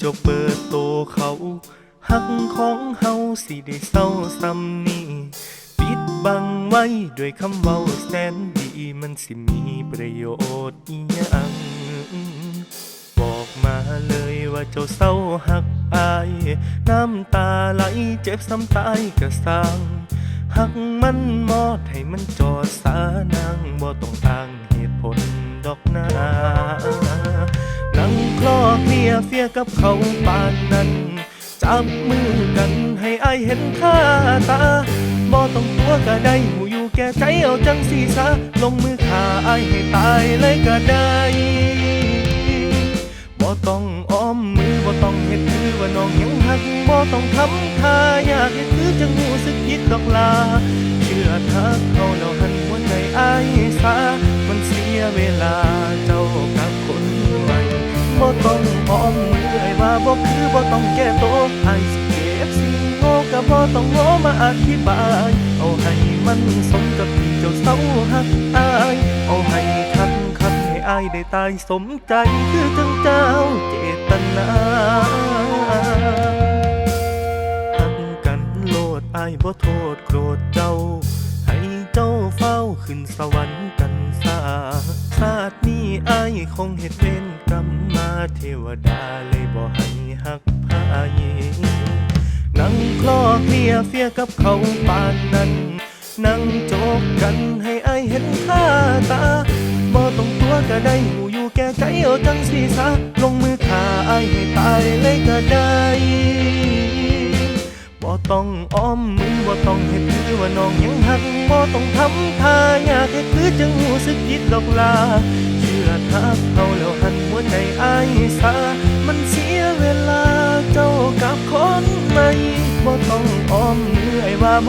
จ้าเปิดโตเขาหักของเฮาสิได้เศร้าซ้ำนี้ปิดบังไว้ด้วยคำเว้าแสนดีมันสิมีประโยชน์อีหยังบอกมาเลยว่าเจ้าเศร้าหักอาย น้ำตาไหลเจ็บซ้ำตายกะสร้างหักมันมอดให้มันจอดสานางบ่ต้องอ้างเหตุผลดอกนา ยเฟียกับเขาปานนั้นจับมือกันให้อายเห็นค่าตาบ่ต้องตัวก็ได้หูอยู่แก่ใจเอาจังสีซะลงมือฆ่าอายให้ตายเลยก็ได้บ่ต้องอ้อมมือบ่ต้องเฮ็ดคือว่าน้องยังหักบ่ต้องทำท่าอยากเฮ็ดคือจังหูสึกผิดดอกลาเชื่อทักเขาแล้วหันหัวใจอายซามันเสียเวลา บ่คือบ่ต้องแก้ตัวไอสิเก็บสิโง่ก็บ่ต้องโง่มาอธิบาย เอาให้มันสมกับที่เจ้าเศร้าหักอายเอาให้คักคักให้อ้ายได้ตายสมใจคือจังเจ้าเจตนาหักกันโลดอายบ่โทษโกรธเจ้า ให้เจ้าเฝ้าขึ้นสวรรค์กันซาชาตินี้อายคงเฮ็ดเวรกรรมมาเทวดาเลยบ่ให้ ลียเฟียกับเขาปานนั้น นั่งโจกกันให้อายเห็นค่าตาบ่ต้องตัวก็ได้หูอยู่แก่ใจเอาจังสีซะลงมือฆ่าอายให้ตายเลยก็ได้บ่ต้องอ้อมมือบ่ต้องเฮ็ดคือว่าน้องยังหักบ่ต้องทำท่ายากเฮ็ดคือจังหูสึกผิดดอกลาเชื่อทักเขา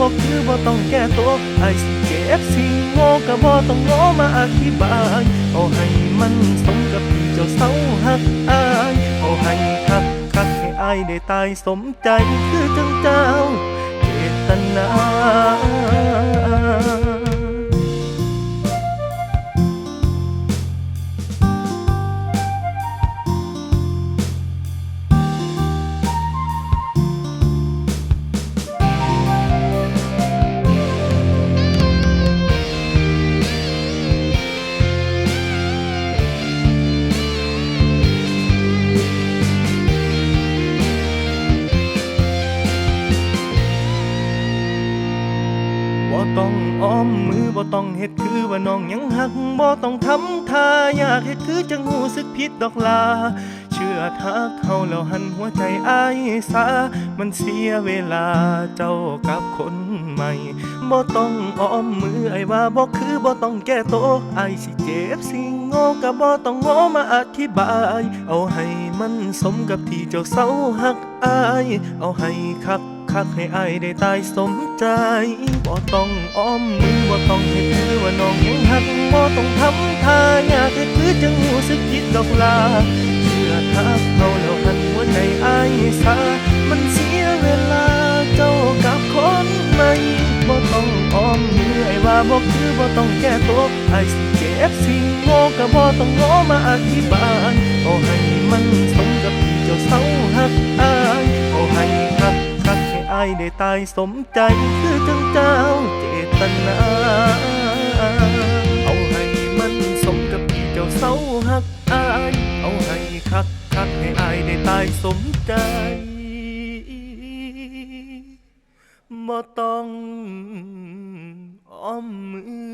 อไอ้ว่าบ่คือบ่ต้องแก้ตัวไอ้สิเจ็บสิโง่ก็บ่ต้องโง่มาอธิบายเอาให้มันสมกับที่เจ้าเศร้าหักอายเอาให้คักคักให้อายได้ตายสมใจคือจังเจ้าเจตนา ต้องอ้อมมือบ่ต้องเฮ็ดคือว่าน้องยังหักบ่ต้องทำท่าอยากเฮ็ดคือจังหูสึกผิดดอกลา เชื่อทักเขาแล้วหันหัวใจอ้ายซามันเสียเวลาเจ้ากับคนใหม่บ่ต้องอ้อมมือไอ้ว่าบ่คือบ่ต้องแก้ตัวไอ้ายสิเจ็บสิโง่ก็บ่ต้องโง่มาอธิบาย เอาให้มันสมกับที่เจ้าเศร้าหักอ้าย เอาให้คัก คักให้อายได้ตายสมใจบ่ต้องอ้อมมือบ่ต้องเฮ็ดคือว่าน้องยังหักบ่ต้องทำท่ายากเฮ็ดคือจังหูสึกผิดดอกลาเชื่อทักเขาแล้วหันหัวใจอายซามันเสียเวลาเจ้ากับคนใหม่บ่ต้องอ้อมมือไอ้ว่าบ่คือบ่ต้องแก้ตัวไอ้สิเจ็บสิโง่ก็บ่ต้องโง่มาอธิบายเอาให้มันสม ได้ตายสมใจคือจังเจ้าเจตนา เอาให้มันสมกับที่เจ้าเศร้าหักอาย เอาให้คักคักให้อายได้ตายสมใจบ่ต้องอ้อมมือ